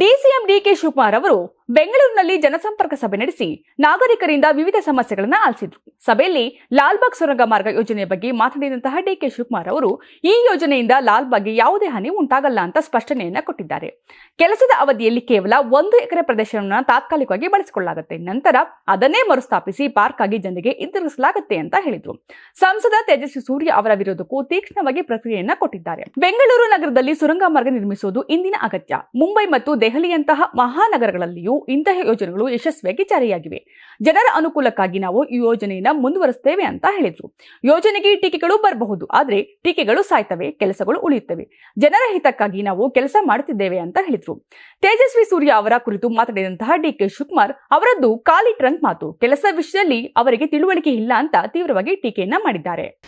DCM DK Shivakumar ಅವರು ಬೆಂಗಳೂರಿನಲ್ಲಿ ಜನಸಂಪರ್ಕ ಸಭೆ ನಡೆಸಿ ನಾಗರಿಕರಿಂದ ವಿವಿಧ ಸಮಸ್ಯೆಗಳನ್ನ ಆಲಿಸಿದ್ರು. ಸಭೆಯಲ್ಲಿ ಲಾಲ್ಬಾಗ್ ಸುರಂಗ ಮಾರ್ಗ ಯೋಜನೆಯ ಬಗ್ಗೆ ಮಾತನಾಡಿದಂತಹ ಡಿಕೆ ಶಿವಕುಮಾರ್ ಅವರು, ಈ ಯೋಜನೆಯಿಂದ ಲಾಲ್ಬಾಗ್ಗೆ ಯಾವುದೇ ಹಾನಿ ಉಂಟಾಗಲ್ಲ ಅಂತ ಸ್ಪಷ್ಟನೆಯನ್ನ ಕೊಟ್ಟಿದ್ದಾರೆ. ಕೆಲಸದ ಅವಧಿಯಲ್ಲಿ ಕೇವಲ ಒಂದು ಎಕರೆ ಪ್ರದೇಶವನ್ನು ತಾತ್ಕಾಲಿಕವಾಗಿ ಬಳಸಿಕೊಳ್ಳಲಾಗುತ್ತೆ. ನಂತರ ಅದನ್ನೇ ಮರುಸ್ಥಾಪಿಸಿ ಪಾರ್ಕ್ ಆಗಿ ಜನರಿಗೆ ಹಿಂತಿರುಗಿಸಲಾಗುತ್ತೆ ಅಂತ ಹೇಳಿದ್ರು. ಸಂಸದ ತೇಜಸ್ವಿ ಸೂರ್ಯ ಅವರ ವಿರೋಧಕ್ಕೂ ತೀಕ್ಷ್ಣವಾಗಿ ಪ್ರಕ್ರಿಯೆಯನ್ನ ಕೊಟ್ಟಿದ್ದಾರೆ. ಬೆಂಗಳೂರು ನಗರದಲ್ಲಿ ಸುರಂಗ ಮಾರ್ಗ ನಿರ್ಮಿಸುವುದು ಇಂದಿನ ಅಗತ್ಯ. ಮುಂಬೈ ಮತ್ತು ದೆಹಲಿಯಂತಹ ಮಹಾನಗರಗಳಲ್ಲಿಯೂ ಇಂತಹ ಯೋಜನೆಗಳು ಯಶಸ್ವಿಯಾಗಿ ಜಾರಿಯಾಗಿವೆ. ಜನರ ಅನುಕೂಲಕ್ಕಾಗಿ ನಾವು ಈ ಯೋಜನೆಯನ್ನ ಮುಂದುವರಿಸುತ್ತೇವೆ ಅಂತ ಹೇಳಿದ್ರು. ಯೋಜನೆಗೆ ಟೀಕೆಗಳು ಬರಬಹುದು, ಆದ್ರೆ ಟೀಕೆಗಳು ಸಾಯ್ತವೆ, ಕೆಲಸಗಳು ಉಳಿಯುತ್ತವೆ. ಜನರ ಹಿತಕ್ಕಾಗಿ ನಾವು ಕೆಲಸ ಮಾಡುತ್ತಿದ್ದೇವೆ ಅಂತ ಹೇಳಿದ್ರು. ತೇಜಸ್ವಿ ಸೂರ್ಯ ಅವರ ಕುರಿತು ಮಾತನಾಡಿದಂತಹ ಡಿಕೆ ಶಿವಕುಮಾರ್ ಅವರದ್ದು ಖಾಲಿ ಟ್ರಂಕ್ ಮಾತು. ಕೆಲಸ ವಿಷಯದಲ್ಲಿ ಅವರಿಗೆ ತಿಳುವಳಿಕೆ ಇಲ್ಲ ಅಂತ ತೀವ್ರವಾಗಿ ಟೀಕೆಯನ್ನ ಮಾಡಿದ್ದಾರೆ.